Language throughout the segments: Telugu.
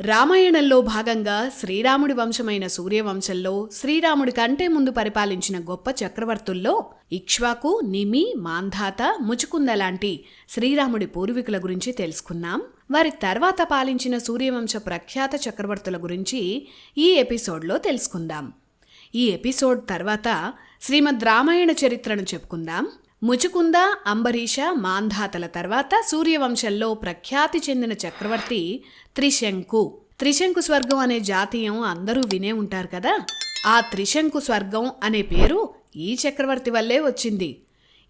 రామాయణంలో భాగంగా శ్రీరాముడి వంశమైన సూర్యవంశంలో శ్రీరాముడి కంటే ముందు పరిపాలించిన గొప్ప చక్రవర్తుల్లో ఇక్ష్వాకు నిమి మాంధాత ముచుకుంద లాంటి శ్రీరాముడి పూర్వీకుల గురించి తెలుసుకున్నాం వారి తర్వాత పాలించిన సూర్యవంశ ప్రఖ్యాత చక్రవర్తుల గురించి ఈ ఎపిసోడ్లో తెలుసుకుందాం. ఈ ఎపిసోడ్ తర్వాత శ్రీమద్ రామాయణ చరిత్రను చెప్పుకుందాం. ముచుకుంద అంబరీష మాంధాతల తర్వాత సూర్యవంశంలో ప్రఖ్యాతి చెందిన చక్రవర్తి త్రిశంకు. త్రిశంకు స్వర్గం అనే జాతీయం అందరూ వినే ఉంటారు కదా? ఆ త్రిశంకు స్వర్గం అనే పేరు ఈ చక్రవర్తి వల్లే వచ్చింది.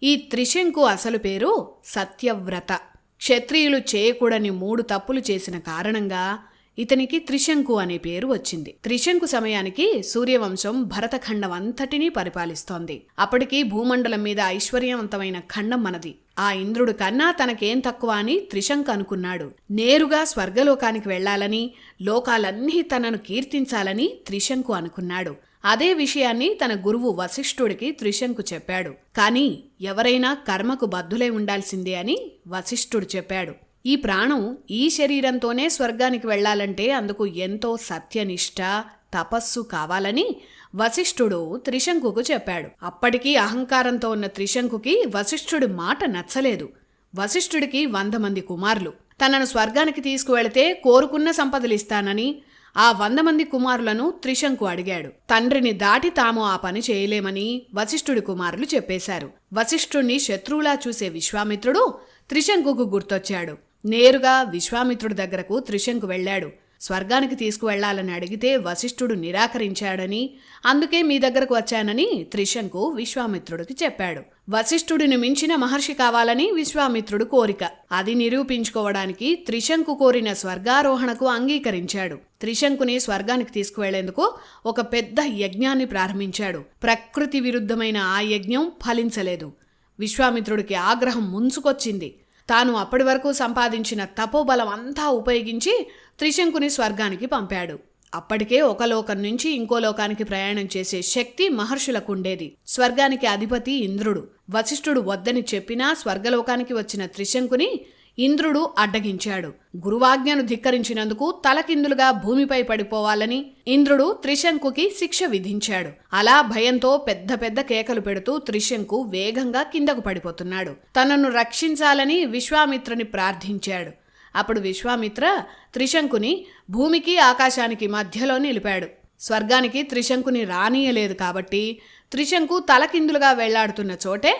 ఈ త్రిశంకు అసలు పేరు సత్యవ్రత. క్షత్రియులు చేయకూడని మూడు తప్పులు చేసిన కారణంగా ఇతనికి త్రిశంకు అనే పేరు వచ్చింది. త్రిశంకు సమయానికి సూర్యవంశం భరతఖండం అంతటినీ పరిపాలిస్తోంది. అప్పటికి భూమండలం మీద ఐశ్వర్యవంతమైన ఖండం మనది. ఆ ఇంద్రుడు కన్నా తనకేం తక్కువ అని త్రిశంక్ అనుకున్నాడు. నేరుగా స్వర్గలోకానికి వెళ్ళాలని లోకాలన్నీ తనను కీర్తించాలని త్రిశంకు అనుకున్నాడు. అదే విషయాన్ని తన గురువు వశిష్ఠుడికి త్రిశంకు చెప్పాడు. కాని ఎవరైనా కర్మకు బద్దులై ఉండాల్సిందే అని వశిష్ఠుడు చెప్పాడు. ఈ ప్రాణం ఈ శరీరంతోనే స్వర్గానికి వెళ్ళాలంటే అందుకు ఎంతో సత్యనిష్ట తపస్సు కావాలని వశిష్ఠుడు త్రిశంకుకు చెప్పాడు. అప్పటికీ అహంకారంతో ఉన్న త్రిశంకుకి వశిష్ఠుడి మాట నచ్చలేదు. వశిష్ఠుడికి వంద మంది కుమారులు. తనను స్వర్గానికి తీసుకువెళితే కోరుకున్న సంపదలిస్తానని ఆ వంద మంది కుమారులను త్రిశంకు అడిగాడు. తండ్రిని దాటి తాము ఆ పని చేయలేమని వశిష్ఠుడి కుమారులు చెప్పేశారు. వశిష్ఠుణ్ణి శత్రువులా చూసే విశ్వామిత్రుడు త్రిశంకుకు గుర్తొచ్చాడు. నేరుగా విశ్వామిత్రుడి దగ్గరకు త్రిశంకు వెళ్ళాడు. స్వర్గానికి తీసుకువెళ్ళాలని అడిగితే వశిష్ఠుడు నిరాకరించాడని అందుకే మీ దగ్గరకు వచ్చానని త్రిశంకు విశ్వామిత్రుడికి చెప్పాడు. వశిష్ఠుడిని మించిన మహర్షి కావాలని విశ్వామిత్రుడు కోరిక. అది నిరూపించుకోవడానికి త్రిశంకు కోరిన స్వర్గారోహణకు అంగీకరించాడు. త్రిశంకుని స్వర్గానికి తీసుకువెళ్ళేందుకు ఒక పెద్ద యజ్ఞాన్ని ప్రారంభించాడు. ప్రకృతి విరుద్ధమైన ఆ యజ్ఞం ఫలించలేదు. విశ్వామిత్రుడికి ఆగ్రహం ముంచుకొచ్చింది. తాను అప్పటి వరకు సంపాదించిన తపోబలం అంతా ఉపయోగించి త్రిశంకుని స్వర్గానికి పంపాడు. అప్పటికే ఒక లోకం నుంచి ఇంకో లోకానికి ప్రయాణం చేసే శక్తి మహర్షులకు ఉండేది. స్వర్గానికి అధిపతి ఇంద్రుడు. వశిష్ఠుడు వద్దని చెప్పినా స్వర్గలోకానికి వచ్చిన త్రిశంకుని ఇంద్రుడు అడ్డగించాడు. గురువాజ్ఞను ధిక్కరించినందుకు తలకిందులుగా భూమిపై పడిపోవాలని ఇంద్రుడు త్రిశంకుకి శిక్ష విధించాడు. అలా భయంతో పెద్ద పెద్ద కేకలు పెడుతూ త్రిశంకు వేగంగా కిందకు పడిపోతున్నాడు. తనను రక్షించాలని విశ్వామిత్రుని ప్రార్థించాడు. అప్పుడు విశ్వామిత్ర త్రిశంకుని భూమికి ఆకాశానికి మధ్యలో నిలిపాడు. స్వర్గానికి త్రిశంకుని రానియలేదు కాబట్టి త్రిశంకు తలకిందులుగా వెళ్ళాడుతున్న చోటే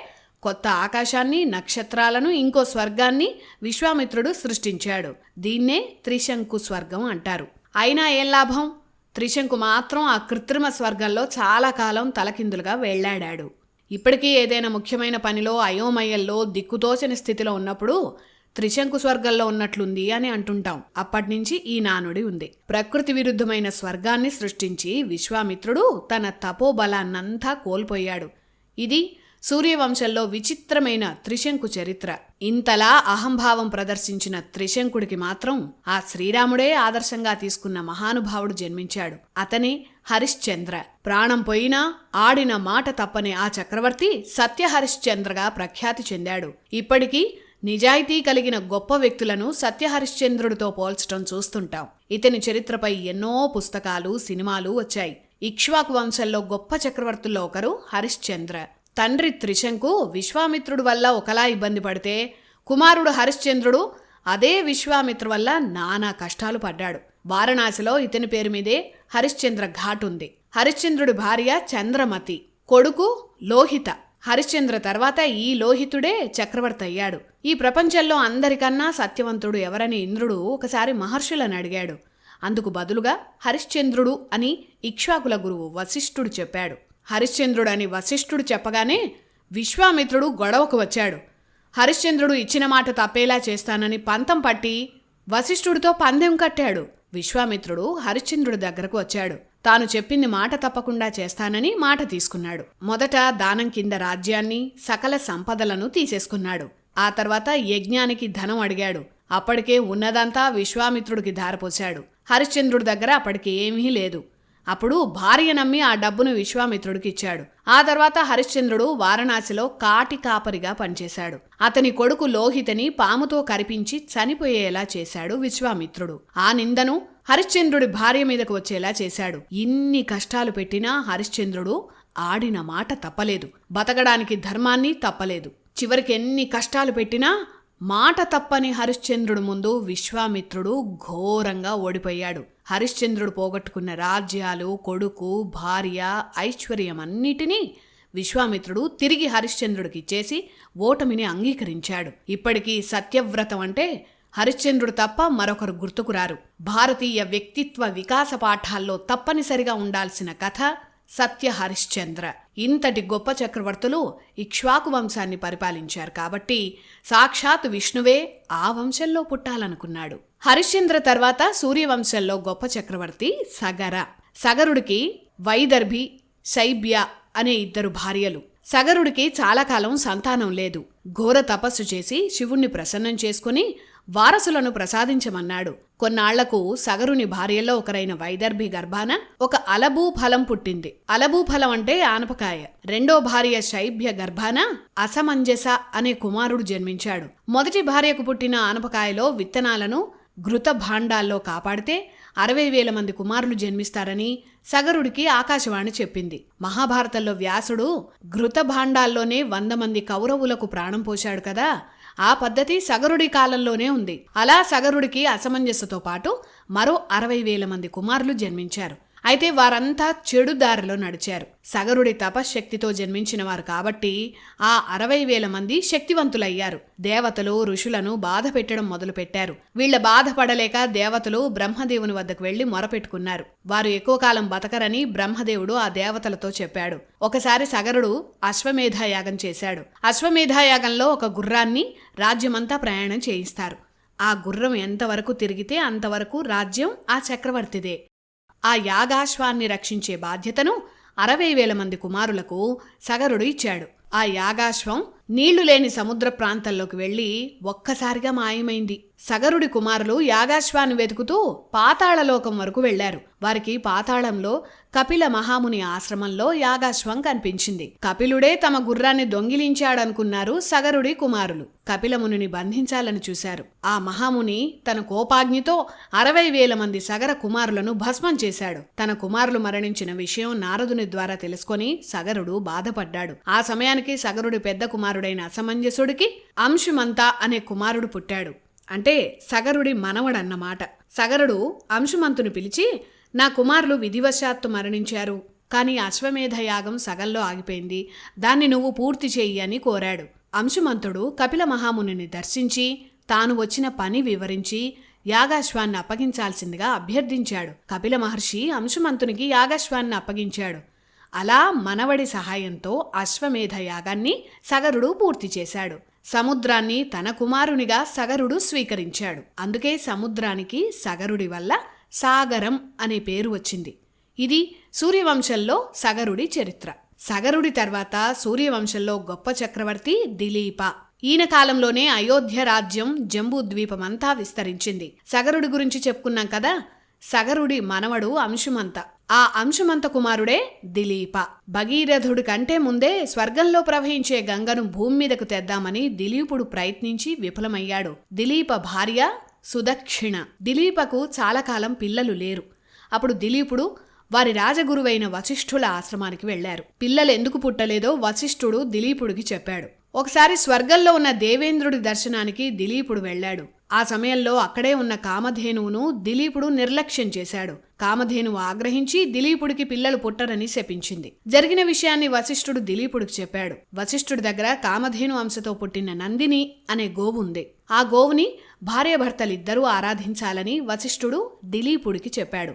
కొత్త ఆకాశాన్ని నక్షత్రాలను ఇంకో స్వర్గాన్ని విశ్వామిత్రుడు సృష్టించాడు. దీన్నే త్రిశంకు స్వర్గం అంటారు. అయినా ఏం లాభం? త్రిశంకు మాత్రం ఆ కృత్రిమ స్వర్గంలో చాలా కాలం తలకిందులుగా వెళ్ళాడాడు. ఇప్పటికీ ఏదైనా ముఖ్యమైన పనిలో అయోమయంలో దిక్కుతోచని స్థితిలో ఉన్నప్పుడు త్రిశంకు స్వర్గంలో ఉన్నట్లుంది అని అంటుంటాం. అప్పటినుంచి ఈ నానుడి ఉంది. ప్రకృతి విరుద్ధమైన స్వర్గాన్ని సృష్టించి విశ్వామిత్రుడు తన తపోబలాన్నంతా కోల్పోయాడు. ఇది సూర్యవంశంలో విచిత్రమైన త్రిశంకు చరిత్ర. ఇంతలా అహంభావం ప్రదర్శించిన త్రిశంకుడికి మాత్రం ఆ శ్రీరాముడే ఆదర్శంగా తీసుకున్న మహానుభావుడు జన్మించాడు. అతనే హరిశ్చంద్ర. ప్రాణం పోయినా ఆడిన మాట తప్పని ఆ చక్రవర్తి సత్య హరిశ్చంద్రగా ప్రఖ్యాతి చెందాడు. ఇప్పటికీ నిజాయితీ కలిగిన గొప్ప వ్యక్తులను సత్యహరిశ్చంద్రుడితో పోల్చటం చూస్తుంటాం. ఇతని చరిత్రపై ఎన్నో పుస్తకాలు సినిమాలు వచ్చాయి. ఇక్ష్వాకు వంశంలో గొప్ప చక్రవర్తుల్లో ఒకరు హరిశ్చంద్ర. తండ్రి త్రిశంకు విశ్వామిత్రుడు వల్ల ఒకలా ఇబ్బంది పడితే కుమారుడు హరిశ్చంద్రుడు అదే విశ్వామిత్రు వల్ల నానా కష్టాలు పడ్డాడు. వారణాసిలో ఇతని పేరు మీదే హరిశ్చంద్ర ఘాట్ ఉంది. హరిశ్చంద్రుడి భార్య చంద్రమతి కొడుకు లోహిత. హరిశ్చంద్ర తర్వాత ఈ లోహితుడే చక్రవర్తి అయ్యాడు. ఈ ప్రపంచంలో అందరికన్నా సత్యవంతుడు ఎవరని ఇంద్రుడు ఒకసారి మహర్షులను అడిగాడు. అందుకు బదులుగా హరిశ్చంద్రుడు అని ఇక్ష్వాకుల గురువు వశిష్ఠుడు చెప్పాడు. హరిశ్చంద్రుడు అని వశిష్ఠుడు చెప్పగానే విశ్వామిత్రుడు గొడవకు వచ్చాడు. హరిశ్చంద్రుడు ఇచ్చిన మాట తప్పేలా చేస్తానని పంతం పట్టి వశిష్ఠుడితో పందెం కట్టాడు. విశ్వామిత్రుడు హరిశ్చంద్రుడి దగ్గరకు వచ్చాడు. తాను చెప్పింది మాట తప్పకుండా చేస్తానని మాట తీసుకున్నాడు. మొదట దానం కింద రాజ్యాన్ని సకల సంపదలను తీసేసుకున్నాడు. ఆ తర్వాత యజ్ఞానికి ధనం అడిగాడు. అప్పటికే ఉన్నదంతా విశ్వామిత్రుడికి ధారపోశాడు. హరిశ్చంద్రుడి దగ్గర అప్పటికి ఏమీ లేదు. అప్పుడు భార్య నమ్మి ఆ డబ్బును విశ్వామిత్రుడికి ఇచ్చాడు ఆ తర్వాత హరిశ్చంద్రుడు వారణాసిలో కాటి కాపరిగా పనిచేశాడు. అతని కొడుకు లోహితని పాముతో కరిపించి చనిపోయేలా చేశాడు విశ్వామిత్రుడు. ఆ నిందను హరిశ్చంద్రుడి భార్య మీదకు వచ్చేలా చేశాడు. ఇన్ని కష్టాలు పెట్టినా హరిశ్చంద్రుడు ఆడిన మాట తప్పలేదు. బతకడానికి ధర్మాన్ని తప్పలేదు. చివరికి ఎన్ని కష్టాలు పెట్టినా మాట తప్పని హరిశ్చంద్రుడు ముందు విశ్వామిత్రుడు ఘోరంగా ఓడిపోయాడు. హరిశ్చంద్రుడు పోగొట్టుకున్న రాజ్యాలు కొడుకు భార్య ఐశ్వర్యమన్నిటినీ విశ్వామిత్రుడు తిరిగి హరిశ్చంద్రుడికి ఇచ్చేసి ఓటమిని అంగీకరించాడు. ఇప్పటికీ సత్యవ్రతం అంటే హరిశ్చంద్రుడు తప్ప మరొకరు గుర్తుకురారు భారతీయ వ్యక్తిత్వ వికాస పాఠాల్లో తప్పనిసరిగా ఉండాల్సిన కథ సత్య హరిశ్చంద్ర. ఇంతటి గొప్ప చక్రవర్తులు ఇక్ష్వాకు వంశాన్ని పరిపాలించారు కాబట్టి సాక్షాత్ విష్ణువే ఆ వంశంలో పుట్టాలనుకున్నాడు. హరిశ్చంద్ర తర్వాత సూర్యవంశంలో గొప్ప చక్రవర్తి సగర. సగరుడికి వైదర్భి శైబ్య అనే ఇద్దరు భార్యలు. సగరుడికి చాలా కాలం సంతానం లేదు. ఘోర తపస్సు చేసి శివుణ్ణి ప్రసన్నం చేసుకుని వారసులను ప్రసాదించమన్నాడు. కొన్నాళ్ళకు సగరుని భార్యలో ఒకరైన వైదర్భి గర్భాన ఒక అలబూ ఫలం పుట్టింది. అలబూ ఫలం అంటే ఆనపకాయ. రెండో భార్య శైభ్య గర్భాన అసమంజస అనే కుమారుడు జన్మించాడు. మొదటి భార్యకు పుట్టిన ఆనపకాయలో విత్తనాలను ఘృత భాండాల్లో కాపాడితే అరవై వేల మంది కుమారులు జన్మిస్తారని సగరుడికి ఆకాశవాణి చెప్పింది. మహాభారతంలో వ్యాసుడు ఘృత భాండాల్లోనే వంద మంది కౌరవులకు ప్రాణం పోశాడు కదా ఆ పద్ధతి సగరుడి కాలంలోనే ఉంది. అలా సగరుడికి అసమంజసతో పాటు మరో అరవై వేల మంది కుమారులు జన్మించారు. అయితే వారంతా చెడు దారిలో నడిచారు. సగరుడి తపశ్శక్తితో జన్మించిన వారు కాబట్టి ఆ అరవై వేల మంది శక్తివంతులయ్యారు. దేవతలు ఋషులను బాధ పెట్టడం మొదలుపెట్టారు. వీళ్ళ బాధపడలేక దేవతలు బ్రహ్మదేవుని వద్దకు వెళ్ళి మొరపెట్టుకున్నారు. వారు ఎక్కువ కాలం బతకరని బ్రహ్మదేవుడు ఆ దేవతలతో చెప్పాడు. ఒకసారి సగరుడు అశ్వమేధాయాగం చేశాడు. అశ్వమేధాయాగంలో ఒక గుర్రాన్ని రాజ్యమంతా ప్రయాణం చేయిస్తారు. ఆ గుర్రం ఎంతవరకు తిరిగితే అంతవరకు రాజ్యం ఆ చక్రవర్తిదే. ఆ యాగాశ్వాన్ని రక్షించే బాధ్యతను అరవై వేల మంది కుమారులకు సగరుడు ఇచ్చాడు. ఆ యాగాశ్వం నీళ్ళు లేని సముద్ర ప్రాంతంలోకి వెళ్ళి ఒక్కసారిగా మాయమైంది. సగరుడి కుమారులు యాగాశ్వాన్ని వెతుకుతూ పాతాళలోకం వరకు వెళ్ళారు వారికి పాతాళంలో కపిల మహాముని ఆశ్రమంలో యాగాశ్వం కనిపించింది. కపిలుడే తమ గుర్రాన్ని దొంగిలించాడనుకున్నారు సగరుడి కుమారులు. కపిలమునిని బంధించాలని చూశారు. ఆ మహాముని తన కోపాగ్నితో అరవై వేల మంది సగర కుమారులను భస్మం చేశాడు. తన కుమారులు మరణించిన విషయం నారదుని ద్వారా తెలుసుకొని సగరుడు బాధపడ్డాడు. ఆ సమయానికి సగరుడి పెద్ద కుమారుడైన అసమంజసుడికి అంశుమంత అనే కుమారుడు పుట్టాడు. అంటే సగరుడి మనవడన్నమాట. సగరుడు అంశుమంతుని పిలిచి నా కుమారులు విధివశాత్తు మరణించారు. కానీ అశ్వమేధ యాగం సగంలో ఆగిపోయింది. దాన్ని నువ్వు పూర్తి చెయ్యి అని కోరాడు. అంశుమంతుడు కపిల మహామునిని దర్శించి తాను వచ్చిన పని వివరించి యాగాశ్వాన్ని అప్పగించాల్సిందిగా అభ్యర్థించాడు. కపిల మహర్షి అంశుమంతునికి యాగాశ్వాన్ని అప్పగించాడు. అలా మనవడి సహాయంతో అశ్వమేధ యాగాన్ని సగరుడు పూర్తి చేశాడు. సముద్రాన్ని తన కుమారునిగా సగరుడు స్వీకరించాడు. అందుకే సముద్రానికి సగరుడి వల్ల సాగరం అనే పేరు వచ్చింది. ఇది సూర్యవంశంలో సగరుడి చరిత్ర. సగరుడి తర్వాత సూర్యవంశంలో గొప్ప చక్రవర్తి దిలీప. ఈయన కాలంలోనే అయోధ్య రాజ్యం జంబూ ద్వీపమంతా విస్తరించింది. సగరుడి గురించి చెప్పుకున్నాం కదా సగరుడి మనవడు అంశుమంత. ఆ అంశుమంత కుమారుడే దిలీప. భగీరథుడి కంటే ముందే స్వర్గంలో ప్రవహించే గంగను భూమి మీదకు తెద్దామని దిలీపుడు ప్రయత్నించి విఫలమయ్యాడు. దిలీప భార్య సుదక్షిణ. దిలీపకు చాలా కాలం పిల్లలు లేరు. అప్పుడు దిలీపుడు వారి రాజగురువైన వశిష్ఠుల ఆశ్రమానికి వెళ్ళారు పిల్లలు ఎందుకు పుట్టలేదో వశిష్ఠుడు దిలీపుడికి చెప్పాడు. ఒకసారి స్వర్గంలో ఉన్న దేవేంద్రుడి దర్శనానికి దిలీపుడు వెళ్ళాడు. ఆ సమయంలో అక్కడే ఉన్న కామధేనువును దిలీపుడు నిర్లక్ష్యం చేశాడు. కామధేనువు ఆగ్రహించి దిలీపుడికి పిల్లలు పుట్టరని శపించింది. జరిగిన విషయాన్ని వశిష్ఠుడు దిలీపుడికి చెప్పాడు. వశిష్ఠుడి దగ్గర కామధేను అంశతో పుట్టిన నందిని అనే గోవు ఉంది. ఆ గోవుని భార్యాభర్తలిద్దరూ ఆరాధించాలని వశిష్ఠుడు దిలీపుడికి చెప్పాడు.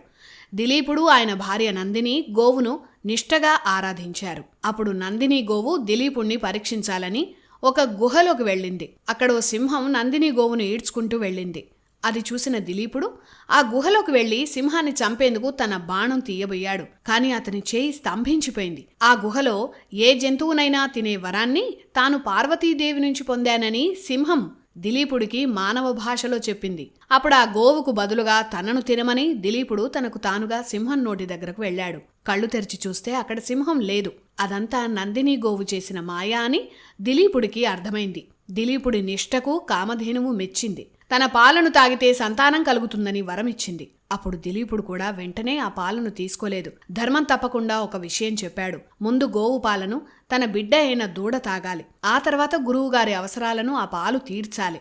దిలీపుడు ఆయన భార్య నందిని గోవును నిష్టగా ఆరాధించారు. అప్పుడు నందిని గోవు దిలీపుణ్ణి పరీక్షించాలని ఒక గుహలోకి వెళ్ళింది. అక్కడ ఓ సింహం నందిని గోవును ఈడ్చుకుంటూ వెళ్ళింది. అది చూసిన దిలీపుడు ఆ గుహలోకి వెళ్ళి సింహాన్ని చంపేందుకు తన బాణం తీయబోయాడు. కాని అతని చేయి స్తంభించిపోయింది. ఆ గుహలో ఏ జంతువునైనా తినే వరాన్ని తాను పార్వతీదేవి నుంచి పొందానని సింహం దిలీపుడికి మానవ భాషలో చెప్పింది. అప్పుడు ఆ గోవుకు బదులుగా తనను తినమని దిలీపుడు తనకు తానుగా సింహం నోటి దగ్గరకు వెళ్ళాడు. కళ్ళు తెరిచి చూస్తే అక్కడ సింహం లేదు. అదంతా నందిని గోవు చేసిన మాయా అని దిలీపుడికి అర్థమైంది. దిలీపుడి నిష్టకు కామధేనువు మెచ్చింది. తన పాలను తాగితే సంతానం కలుగుతుందని వరమిచ్చింది. అప్పుడు దిలీపుడు కూడా వెంటనే ఆ పాలను తీసుకోలేదు. ధర్మం తప్పకుండా ఒక విషయం చెప్పాడు. ముందు గోవు పాలను తన బిడ్డ అయిన దూడ తాగాలి. ఆ తర్వాత గురువుగారి అవసరాలను ఆ పాలు తీర్చాలి.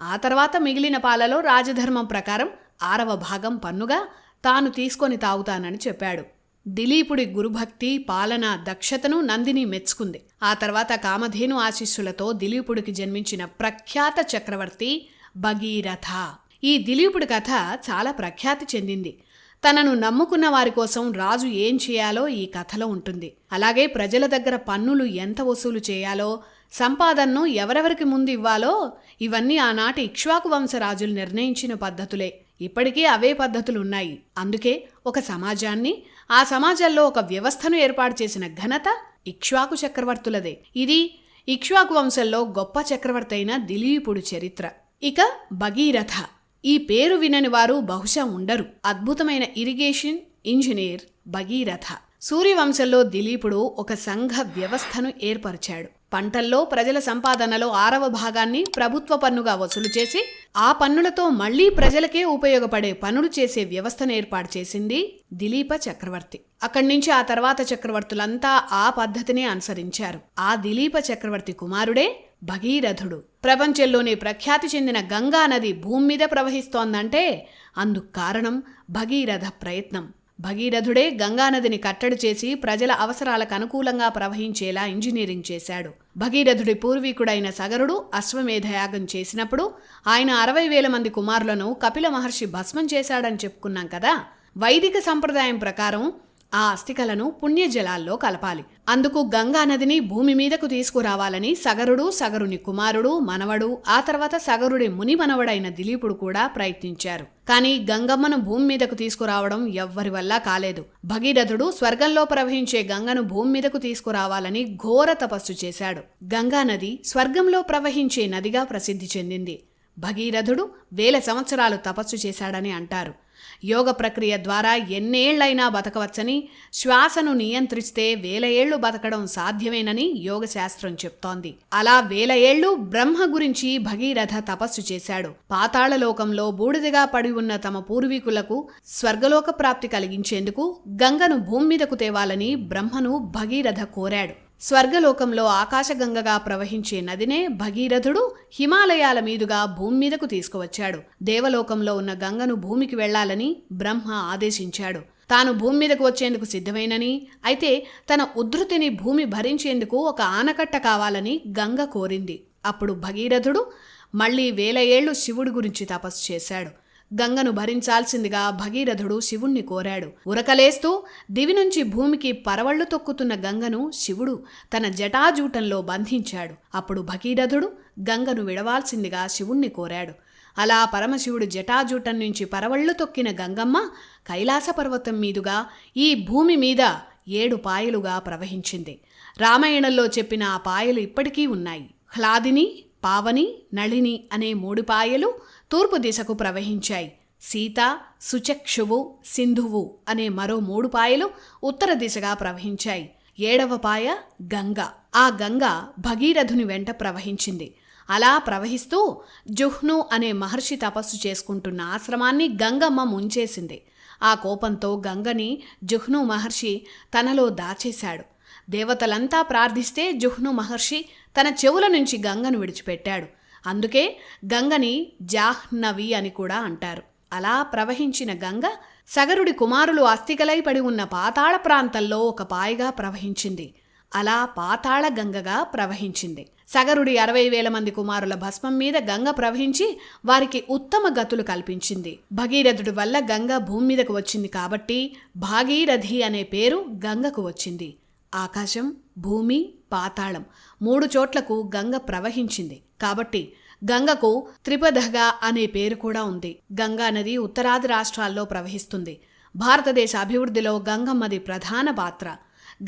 ఆ తర్వాత మిగిలిన పాలలో రాజధర్మం ప్రకారం ఆరవ భాగం పన్నుగా తాను తీసుకొని తాగుతానని చెప్పాడు. దిలీపుడి గురుభక్తి పాలన దక్షతను నందిని మెచ్చుకుంది. ఆ తర్వాత కామధేను ఆశీస్సులతో దిలీపుడికి జన్మించిన ప్రఖ్యాత చక్రవర్తి భగీరథ. ఈ దిలీపుడి కథ చాలా ప్రఖ్యాతి చెందింది. తనను నమ్ముకున్న వారి కోసం రాజు ఏం చేయాలో ఈ కథలో ఉంటుంది. అలాగే ప్రజల దగ్గర పన్నులు ఎంత వసూలు చేయాలో సంపాదనను ఎవరెవరికి ముందు ఇవ్వాలో ఇవన్నీ ఆనాటి ఇక్ష్వాకు వంశరాజులు నిర్ణయించిన పద్ధతులే. ఇప్పటికీ అవే పద్ధతులు ఉన్నాయి అందుకే ఒక సమాజాన్ని ఆ సమాజంలో ఒక వ్యవస్థను ఏర్పాటు చేసిన ఘనత ఇక్ష్వాకు చక్రవర్తులదే. ఇది ఇక్ష్వాకు వంశంలో గొప్ప చక్రవర్తి అయిన దిలీపుడు చరిత్ర. ఇక భగీరథ. ఈ పేరు వినని వారు బహుశా ఉండరు. అద్భుతమైన ఇరిగేషన్ ఇంజనీర్ భగీరథ. సూర్యవంశంలో దిలీపుడు ఒక సంఘ వ్యవస్థను ఏర్పరిచాడు. పంటల్లో ప్రజల సంపాదనలో ఆరవ భాగాన్ని ప్రభుత్వ పన్నుగా వసూలు చేసి ఆ పన్నులతో మళ్ళీ ప్రజలకే ఉపయోగపడే పనులు చేసే వ్యవస్థను ఏర్పాటు చేసింది దిలీప చక్రవర్తి. అక్కడి నుంచి ఆ తర్వాత చక్రవర్తులంతా ఆ పద్ధతినే అనుసరించారు. ఆ దిలీప చక్రవర్తి కుమారుడే భగీరథుడు. ప్రపంచంలోనే ప్రఖ్యాతి చెందిన గంగా నది భూమి మీద ప్రవహిస్తోందంటే అందుకు కారణం భగీరథ ప్రయత్నం. భగీరథుడే గంగానదిని కట్టడి చేసి ప్రజల అవసరాలకు అనుకూలంగా ప్రవహించేలా ఇంజనీరింగ్ చేశాడు. భగీరథుడి పూర్వీకుడైన సగరుడు అశ్వమేధయాగం చేసినప్పుడు ఆయన అరవై వేల మంది కుమారులను కపిల మహర్షి భస్మం చేశాడని చెప్పుకున్నాం కదా. వైదిక సంప్రదాయం ప్రకారం ఆ అస్థికలను పుణ్యజలాల్లో కలపాలి. అందుకు గంగా నదిని భూమి మీదకు తీసుకురావాలని సగరుడు సగరుని కుమారుడు మనవడు ఆ తర్వాత సగరుడి ముని మనవడైన దిలీపుడు కూడా ప్రయత్నించారు. కానీ గంగమ్మను భూమి మీదకు తీసుకురావడం ఎవ్వరి వల్ల కాలేదు. భగీరథుడు స్వర్గంలో ప్రవహించే గంగను భూమి మీదకు తీసుకురావాలని ఘోర తపస్సు చేశాడు. గంగా నది స్వర్గంలో ప్రవహించే నదిగా ప్రసిద్ధి చెందింది. భగీరథుడు వేల సంవత్సరాలు తపస్సు చేశాడని అంటారు. యోగ ప్రక్రియ ద్వారా ఎన్నేళ్ళైనా బతకవచ్చని శ్వాసను నియంత్రిస్తే వేల ఏళ్ళు బతకడం సాధ్యమేనని యోగశాస్త్రం చెప్తోంది. అలా వేల ఏళ్ళు బ్రహ్మ గురించి భగీరథ తపస్సు చేశాడు. పాతాళలోకంలో బూడిదగా పడి ఉన్న తమ పూర్వీకులకు స్వర్గలోక ప్రాప్తి కలిగించేందుకు గంగను భూమి మీదకు తేవాలని బ్రహ్మను భగీరథ కోరాడు. స్వర్గలోకంలో ఆకాశగంగగా ప్రవహించే నదినే భగీరథుడు హిమాలయాల మీదుగా భూమి మీదకు తీసుకువచ్చాడు. దేవలోకంలో ఉన్న గంగను భూమికి వెళ్ళాలని బ్రహ్మ ఆదేశించాడు. తాను భూమి మీదకు వచ్చేందుకు సిద్ధమైనని అయితే తన ఉద్ధృతిని భూమి భరించేందుకు ఒక ఆనకట్ట కావాలని గంగ కోరింది. అప్పుడు భగీరథుడు మళ్ళీ వేల ఏళ్ళు శివుడి గురించి తపస్సు చేశాడు. గంగను భరించాల్సిందిగా భగీరథుడు శివుణ్ణి కోరాడు. ఉరకలేస్తూ దివి నుంచి భూమికి పరవళ్ళు తొక్కుతున్న గంగను శివుడు తన జటాజూటంలో బంధించాడు. అప్పుడు భగీరథుడు గంగను విడవాల్సిందిగా శివుణ్ణి కోరాడు. అలా పరమశివుడు జటాజూటం నుంచి పరవళ్ళు తొక్కిన గంగమ్మ కైలాస పర్వతం మీదుగా ఈ భూమి మీద ఏడు పాయలుగా ప్రవహించింది. రామాయణంలో చెప్పిన ఆ పాయలు ఇప్పటికీ ఉన్నాయి. హ్లాదిని పావని నళిని అనే మూడు పాయలు తూర్పు దిశకు ప్రవహించాయి. సీత సుచక్షువు సింధువు అనే మరో మూడు పాయలు ఉత్తర దిశగా ప్రవహించాయి. ఏడవ పాయ గంగ. ఆ గంగ భగీరథుని వెంట ప్రవహించింది. అలా ప్రవహిస్తూ జుహ్ను అనే మహర్షి తపస్సు చేసుకుంటున్న ఆశ్రమాన్ని గంగమ్మ ముంచేసింది. ఆ కోపంతో గంగని జుహ్ను మహర్షి తనలో దాచేశాడు. దేవతలంతా ప్రార్థిస్తే జుహ్ను మహర్షి తన చెవుల నుంచి గంగను విడిచిపెట్టాడు. అందుకే గంగని జాహ్నవి అని కూడా అంటారు. అలా ప్రవహించిన గంగ సగరుడి కుమారులు అస్థికలై పడి ఉన్న పాతాళ ప్రాంతంలో ఒక పాయగా ప్రవహించింది. అలా పాతాళ గంగగా ప్రవహించింది. సగరుడి అరవై వేల మంది కుమారుల భస్మం మీద గంగ ప్రవహించి వారికి ఉత్తమ గతులు కల్పించింది. భగీరథుడి వల్ల గంగ భూమి మీదకు వచ్చింది కాబట్టి భాగీరథి అనే పేరు గంగకు వచ్చింది. ఆకాశం భూమి పాతాళం. మూడు చోట్లకు గంగ ప్రవహించింది. కాబట్టి గంగకు త్రిపదగా అనే పేరు కూడా ఉంది. గంగా నది ఉత్తరాది రాష్ట్రాల్లో ప్రవహిస్తుంది. భారతదేశ అభివృద్ధిలో గంగమ్మది ప్రధాన పాత్ర.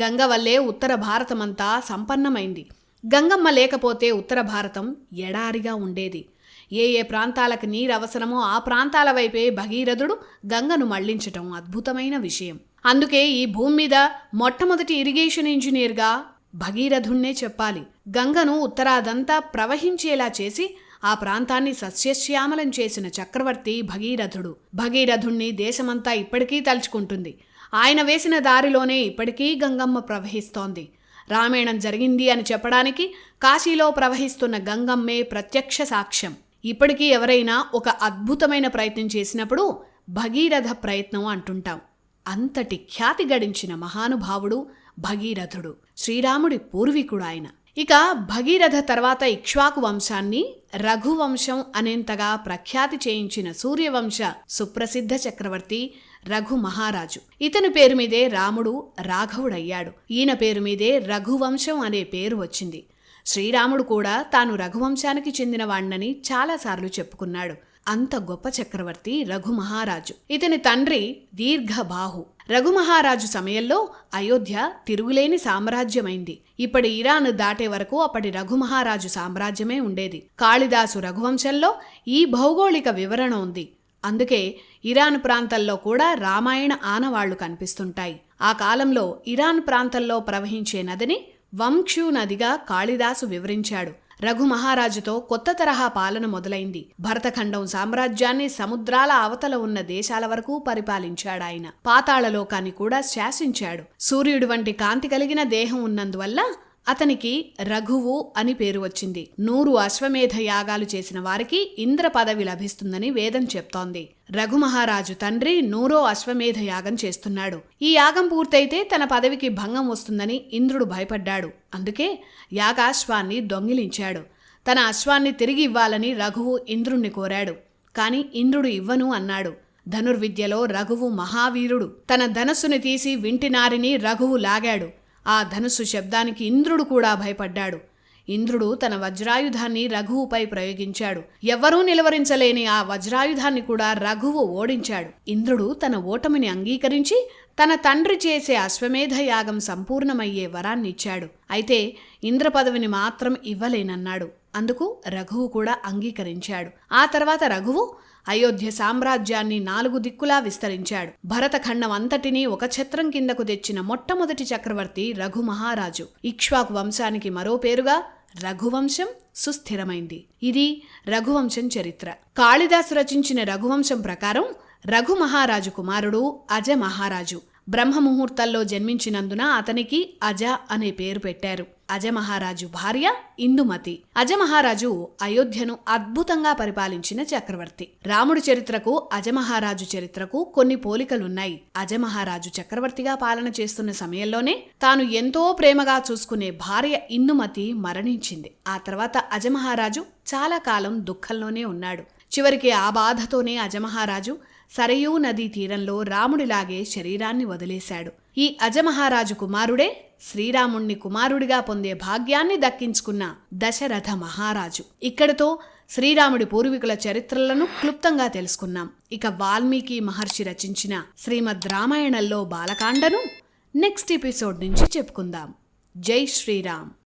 గంగ వల్లే ఉత్తర భారతమంతా సంపన్నమైంది. గంగమ్మ లేకపోతే ఉత్తర భారతం ఎడారిగా ఉండేది. ఏ ఏ ప్రాంతాలకు నీరు అవసరమో ఆ ప్రాంతాల వైపే భగీరథుడు గంగను మళ్ళించటం అద్భుతమైన విషయం. అందుకే ఈ భూమి మీద మొట్టమొదటి ఇరిగేషన్ ఇంజనీర్గా భగీరథుణ్ణే చెప్పాలి. గంగను ఉత్తరాదంతా ప్రవహించేలా చేసి ఆ ప్రాంతాన్ని సస్యశ్యామలం చేసిన చక్రవర్తి భగీరథుడు. భగీరథుణ్ణి దేశమంతా ఇప్పటికీ తలుచుకుంటుంది. ఆయన వేసిన దారిలోనే ఇప్పటికీ గంగమ్మ ప్రవహిస్తోంది. రామాయణం జరిగింది అని చెప్పడానికి కాశీలో ప్రవహిస్తున్న గంగమ్మే ప్రత్యక్ష సాక్ష్యం. ఇప్పటికీ ఎవరైనా ఒక అద్భుతమైన ప్రయత్నం చేసినప్పుడు భగీరథ ప్రయత్నం అంటుంటాం. అంతటి ఖ్యాతి గడించిన మహానుభావుడు భగీరథుడు. శ్రీరాముడి పూర్వీకుడు ఆయన ఇక భగీరథ తర్వాత ఇక్ష్వాకు వంశాన్ని రఘువంశం అనేంతగా ప్రఖ్యాతి చేయించిన సూర్యవంశ సుప్రసిద్ధ చక్రవర్తి రఘు మహారాజు ఇతని పేరు మీదే రాముడు రాఘవుడయ్యాడు. ఈయన పేరు మీదే రఘువంశం అనే పేరు వచ్చింది. శ్రీరాముడు కూడా తాను రఘువంశానికి చెందినవాణ్ణని చాలాసార్లు చెప్పుకున్నాడు. అంత గొప్ప చక్రవర్తి రఘు మహారాజు ఇతని తండ్రి దీర్ఘబాహు. రఘుమహారాజు సమయంలో అయోధ్య తిరుగులేని సామ్రాజ్యమైంది. ఇప్పటి ఇరాన్ దాటే వరకు అప్పటి రఘుమహారాజు సామ్రాజ్యమే ఉండేది. కాళిదాసు రఘువంశంలో ఈ భౌగోళిక వివరణ ఉంది. అందుకే ఇరాన్ ప్రాంతంలో కూడా రామాయణ ఆనవాళ్ళు కనిపిస్తుంటాయి. ఆ కాలంలో ఇరాన్ ప్రాంతంలో ప్రవహించే నదిని వంక్షు నదిగా కాళిదాసు వివరించాడు. రఘు మహారాజుతో కొత్త తరహా పాలన మొదలైంది. భరతఖండం సామ్రాజ్యాన్ని సముద్రాల అవతల ఉన్న దేశాల వరకు పరిపాలించాడాయన పాతాళలోకాన్ని కూడా శాసించాడు. సూర్యుడు వంటి కాంతి కలిగిన దేహం ఉన్నందువల్ల అతనికి రఘువు అని పేరు వచ్చింది. నూరు అశ్వమేధ యాగాలు చేసిన వారికి ఇంద్ర పదవి లభిస్తుందని వేదం చెప్తోంది. రఘుమహారాజు తండ్రి నూరో అశ్వమేధ యాగం చేస్తున్నాడు. ఈ యాగం పూర్తయితే తన పదవికి భంగం వస్తుందని ఇంద్రుడు భయపడ్డాడు. అందుకే యాగాశ్వాన్ని దొంగిలించాడు. తన అశ్వాన్ని తిరిగి ఇవ్వాలని రఘువు ఇంద్రుణ్ణి కోరాడు. కాని ఇంద్రుడు ఇవ్వను అన్నాడు. ధనుర్విద్యలో రఘువు మహావీరుడు. తన ధనస్సుని తీసి వింటినారిని రఘువు లాగాడు. ఆ ధనుస్సు శబ్దానికి ఇంద్రుడు కూడా భయపడ్డాడు. ఇంద్రుడు తన వజ్రాయుధాన్ని రఘువుపై ప్రయోగించాడు. ఎవ్వరూ నిలవరించలేని ఆ వజ్రాయుధాన్ని కూడా రఘువు ఓడించాడు. ఇంద్రుడు తన ఓటమిని అంగీకరించి తన తండ్రి చేసే అశ్వమేధ యాగం సంపూర్ణమయ్యే వరాన్నిచ్చాడు. అయితే ఇంద్ర పదవిని మాత్రం ఇవ్వలేనన్నాడు. అందుకు రఘువు కూడా అంగీకరించాడు. ఆ తర్వాత రఘువు అయోధ్య సామ్రాజ్యాన్ని నాలుగు దిక్కులా విస్తరించాడు. భరతఖండం అంతటినీ ఒక ఛత్రం కిందకు తెచ్చిన మొట్టమొదటి చక్రవర్తి రఘు మహారాజు. ఇక్ష్వాకు వంశానికి మరో పేరుగా రఘువంశం సుస్థిరమైంది. ఇది రఘువంశం చరిత్ర. కాళిదాసు రచించిన రఘువంశం ప్రకారం రఘు మహారాజు కుమారుడు అజ మహారాజు. బ్రహ్మముహూర్తాల్లో జన్మించినందున అతనికి అజ అనే పేరు పెట్టారు. అజమహారాజు భార్య ఇందుమతి. అజమహారాజు అయోధ్యను అద్భుతంగా పరిపాలించిన చక్రవర్తి. రాముడి చరిత్రకు అజమహారాజు చరిత్రకు కొన్ని పోలికలున్నాయి. అజమహారాజు చక్రవర్తిగా పాలన చేస్తున్న సమయంలోనే తాను ఎంతో ప్రేమగా చూసుకునే భార్య ఇందుమతి మరణించింది. ఆ తర్వాత అజమహారాజు చాలా కాలం దుఃఖంలోనే ఉన్నాడు. చివరికి ఆ బాధతోనే అజమహారాజు సరయూ నదీ తీరంలో రాముడిలాగే శరీరాన్ని వదిలేశాడు. ఈ అజమహారాజు కుమారుడే శ్రీరాముణ్ణి కుమారుడిగా పొందే భాగ్యాన్ని దక్కించుకున్న దశరథ మహారాజు. ఇక్కడితో శ్రీరాముడి పూర్వీకుల చరిత్రలను క్లుప్తంగా తెలుసుకున్నాం. ఇక వాల్మీకి మహర్షి రచించిన శ్రీమద్ రామాయణంలో బాలకాండను నెక్స్ట్ ఎపిసోడ్ నుంచి చెప్పుకుందాం. జై శ్రీరామ్.